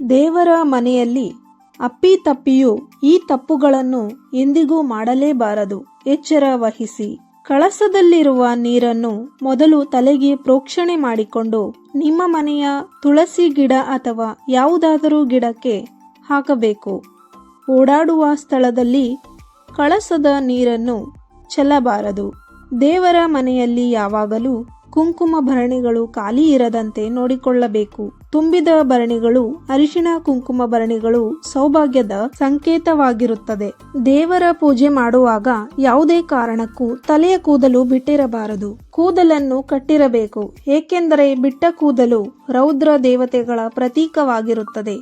ದೇವರ ಮನೆಯಲ್ಲಿ ಅಪ್ಪಿ ತಪ್ಪಿಯು ಈ ತಪ್ಪುಗಳನ್ನು ಎಂದಿಗೂ ಮಾಡಲೇಬಾರದು. ಎಚ್ಚರ ವಹಿಸಿ. ಕಳಸದಲ್ಲಿರುವ ನೀರನ್ನು ಮೊದಲು ತಲೆಗೆ ಪ್ರೋಕ್ಷಣೆ ಮಾಡಿಕೊಂಡು ನಿಮ್ಮ ಮನೆಯ ತುಳಸಿ ಗಿಡ ಅಥವಾ ಯಾವುದಾದರೂ ಗಿಡಕ್ಕೆ ಹಾಕಬೇಕು. ಓಡಾಡುವ ಸ್ಥಳದಲ್ಲಿ ಕಳಸದ ನೀರನ್ನು ಚೆಲ್ಲಬಾರದು. ದೇವರ ಮನೆಯಲ್ಲಿ ಯಾವಾಗಲೂ ಕುಂಕುಮ ಭರಣಿಗಳು ಖಾಲಿ ಇರದಂತೆ ನೋಡಿಕೊಳ್ಳಬೇಕು. ತುಂಬಿದ ಭರಣಿಗಳು, ಅರಿಶಿಣ, ಕುಂಕುಮ ಭರಣಿಗಳು ಸೌಭಾಗ್ಯದ ಸಂಕೇತವಾಗಿರುತ್ತದೆ. ದೇವರ ಪೂಜೆ ಮಾಡುವಾಗ ಯಾವುದೇ ಕಾರಣಕ್ಕೂ ತಲೆಯ ಕೂದಲು ಬಿಟ್ಟಿರಬಾರದು. ಕೂದಲನ್ನು ಕಟ್ಟಿರಬೇಕು, ಏಕೆಂದರೆ ಬಿಟ್ಟ ಕೂದಲು ರೌದ್ರ ದೇವತೆಗಳ ಪ್ರತೀಕವಾಗಿರುತ್ತದೆ.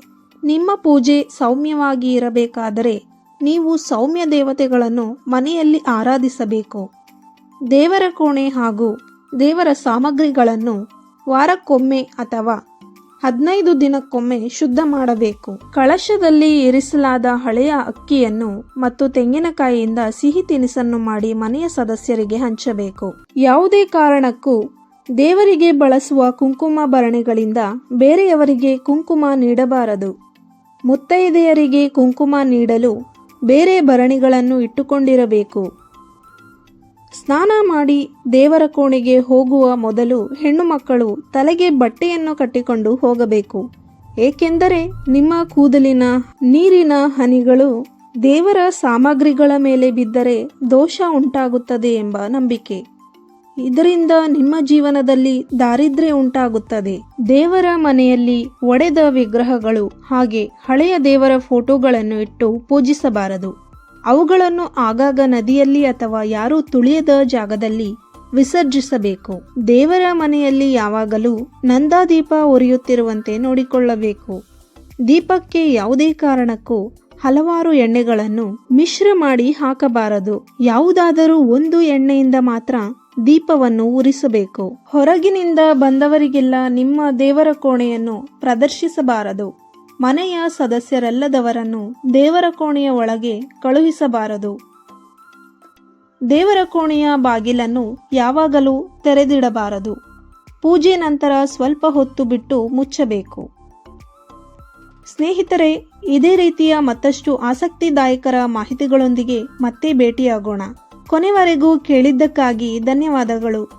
ನಿಮ್ಮ ಪೂಜೆ ಸೌಮ್ಯವಾಗಿ ಇರಬೇಕಾದರೆ ನೀವು ಸೌಮ್ಯ ದೇವತೆಗಳನ್ನು ಮನೆಯಲ್ಲಿ ಆರಾಧಿಸಬೇಕು. ದೇವರ ಕೋಣೆ ಹಾಗೂ ದೇವರ ಸಾಮಗ್ರಿಗಳನ್ನು ವಾರಕ್ಕೊಮ್ಮೆ ಅಥವಾ ಹದಿನೈದು ದಿನಕ್ಕೊಮ್ಮೆ ಶುದ್ಧ ಮಾಡಬೇಕು. ಕಳಶದಲ್ಲಿ ಇರಿಸಲಾದ ಹಳೆಯ ಅಕ್ಕಿಯನ್ನು ಮತ್ತು ತೆಂಗಿನಕಾಯಿಯಿಂದ ಸಿಹಿ ತಿನಿಸನ್ನು ಮಾಡಿ ಮನೆಯ ಸದಸ್ಯರಿಗೆ ಹಂಚಬೇಕು. ಯಾವುದೇ ಕಾರಣಕ್ಕೂ ದೇವರಿಗೆ ಬಳಸುವ ಕುಂಕುಮ ಭರಣಿಗಳಿಂದ ಬೇರೆಯವರಿಗೆ ಕುಂಕುಮ ನೀಡಬಾರದು. ಮುತ್ತೈದೆಯರಿಗೆ ಕುಂಕುಮ ನೀಡಲು ಬೇರೆ ಭರಣಿಗಳನ್ನು ಇಟ್ಟುಕೊಂಡಿರಬೇಕು. ಸ್ನಾನ ಮಾಡಿ ದೇವರ ಕೋಣೆಗೆ ಹೋಗುವ ಮೊದಲು ಹೆಣ್ಣು ಮಕ್ಕಳು ತಲೆಗೆ ಬಟ್ಟೆಯನ್ನು ಕಟ್ಟಿಕೊಂಡು ಹೋಗಬೇಕು. ಏಕೆಂದರೆ ನಿಮ್ಮ ಕೂದಲಿನ ನೀರಿನ ಹನಿಗಳು ದೇವರ ಸಾಮಗ್ರಿಗಳ ಮೇಲೆ ಬಿದ್ದರೆ ದೋಷ ಉಂಟಾಗುತ್ತದೆ ಎಂಬ ನಂಬಿಕೆ. ಇದರಿಂದ ನಿಮ್ಮ ಜೀವನದಲ್ಲಿ ದಾರಿದ್ರ್ಯ ಉಂಟಾಗುತ್ತದೆ. ದೇವರ ಮನೆಯಲ್ಲಿ ಒಡೆದ ವಿಗ್ರಹಗಳು ಹಾಗೆ ಹಳೆಯ ದೇವರ ಫೋಟೋಗಳನ್ನು ಇಟ್ಟು ಪೂಜಿಸಬಾರದು. ಅವುಗಳನ್ನು ಆಗಾಗ ನದಿಯಲ್ಲಿ ಅಥವಾ ಯಾರೂ ತುಳಿಯದ ಜಾಗದಲ್ಲಿ ವಿಸರ್ಜಿಸಬೇಕು. ದೇವರ ಮನೆಯಲ್ಲಿ ಯಾವಾಗಲೂ ನಂದಾದೀಪ ಉರಿಯುತ್ತಿರುವಂತೆ ನೋಡಿಕೊಳ್ಳಬೇಕು. ದೀಪಕ್ಕೆ ಯಾವುದೇ ಕಾರಣಕ್ಕೂ ಹಲವಾರು ಎಣ್ಣೆಗಳನ್ನು ಮಿಶ್ರ ಮಾಡಿ ಹಾಕಬಾರದು. ಯಾವುದಾದರೂ ಒಂದು ಎಣ್ಣೆಯಿಂದ ಮಾತ್ರ ದೀಪವನ್ನು ಉರಿಸಬೇಕು. ಹೊರಗಿನಿಂದ ಬಂದವರಿಗೆಲ್ಲ ನಿಮ್ಮ ದೇವರ ಕೋಣೆಯನ್ನು ಪ್ರದರ್ಶಿಸಬಾರದು. ಮನೆಯ ಸದಸ್ಯರಲ್ಲದವರನ್ನು ದೇವರ ಕೋಣೆಯ ಒಳಗೆ ಕಳುಹಿಸಬಾರದು. ದೇವರ ಕೋಣೆಯ ಬಾಗಿಲನ್ನು ಯಾವಾಗಲೂ ತೆರೆದಿಡಬಾರದು. ಪೂಜೆ ನಂತರ ಸ್ವಲ್ಪ ಹೊತ್ತು ಬಿಟ್ಟು ಮುಚ್ಚಬೇಕು. ಸ್ನೇಹಿತರೆ, ಇದೇ ರೀತಿಯ ಮತ್ತಷ್ಟು ಆಸಕ್ತಿದಾಯಕರ ಮಾಹಿತಿಗಳೊಂದಿಗೆ ಮತ್ತೆ ಭೇಟಿಯಾಗೋಣ. ಕೊನೆವರೆಗೂ ಕೇಳಿದ್ದಕ್ಕಾಗಿ ಧನ್ಯವಾದಗಳು.